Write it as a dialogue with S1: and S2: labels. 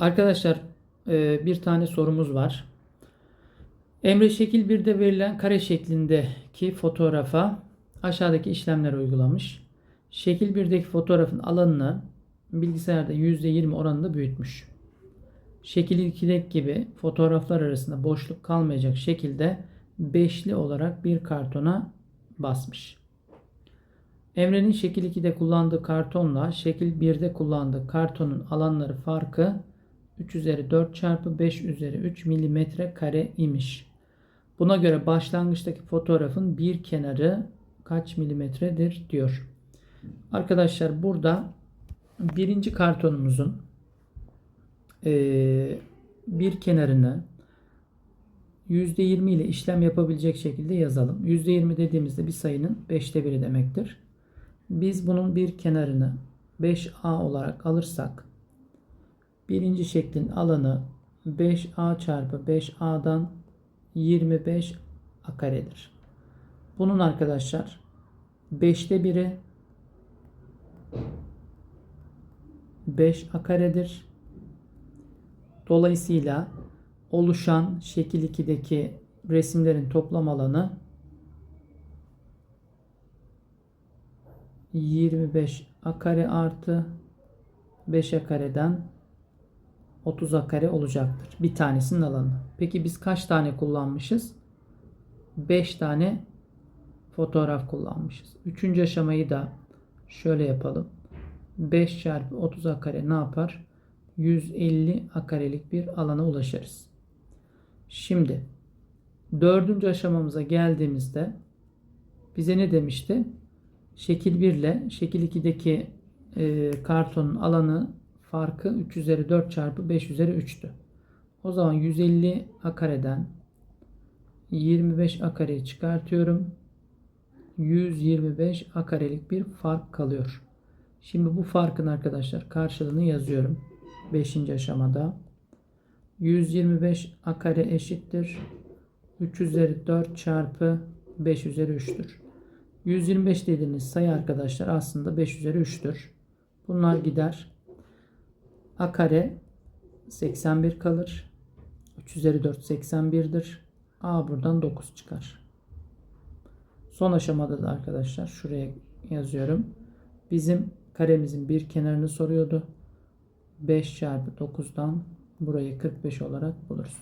S1: Arkadaşlar e, bir tane sorumuz var. Emre şekil 1'de verilen kare şeklindeki fotoğrafa aşağıdaki işlemler uygulamış. Şekil 1'deki fotoğrafın alanını bilgisayarda %20 oranında büyütmüş. Şekil 2'deki gibi fotoğraflar arasında boşluk kalmayacak şekilde beşli olarak bir kartona basmış. Emre'nin şekil 2'de kullandığı kartonla şekil 1'de kullandığı kartonun alanları farkı 3 üzeri 4 çarpı 5 üzeri 3 milimetre kare imiş. Buna göre başlangıçtaki fotoğrafın bir kenarı kaç milimetredir diyor. Arkadaşlar burada birinci kartonumuzun eee, bir kenarını %20 ile işlem yapabilecek şekilde yazalım. %20 dediğimizde bir sayının 5'te biri demektir. Biz bunun bir kenarını 5A olarak alırsak birinci şeklin alanı 5A çarpı 5A'dan 25 A karedir. Bunun arkadaşlar 5'te biri 5 A karedir. Dolayısıyla oluşan şekil 2'deki resimlerin toplam alanı 25 a kare artı 5 a kareden 30 a kare olacaktır. Bir tanesinin alanı. Peki biz kaç tane kullanmışız? 5 tane fotoğraf kullanmışız. Üçüncü aşamayı da şöyle yapalım. 5 çarpı 30 a kare ne yapar? 150 a karelik bir alana ulaşırız. Şimdi dördüncü aşamamıza geldiğimizde bize ne demişti? Şekil 1 ile şekil 2'deki e, kartonun alanı farkı 3 üzeri 4 çarpı 5 üzeri 3'tü. O zaman 150 a kareden 25 a kareyi çıkartıyorum. 125 a karelik bir fark kalıyor. Şimdi bu farkın arkadaşlar karşılığını yazıyorum. 5. aşamada. 125 a kare eşittir. 3 üzeri 4 çarpı 5 üzeri 3'tür. 125 dediğiniz sayı arkadaşlar aslında 5 üzeri 3'tür. Bunlar gider. A kare 81 kalır. 3 üzeri 4 81'dir. A buradan 9 çıkar. Son aşamada da arkadaşlar şuraya yazıyorum. Bizim karemizin bir kenarını soruyordu. 5 çarpı 9'dan burayı 45 olarak buluruz.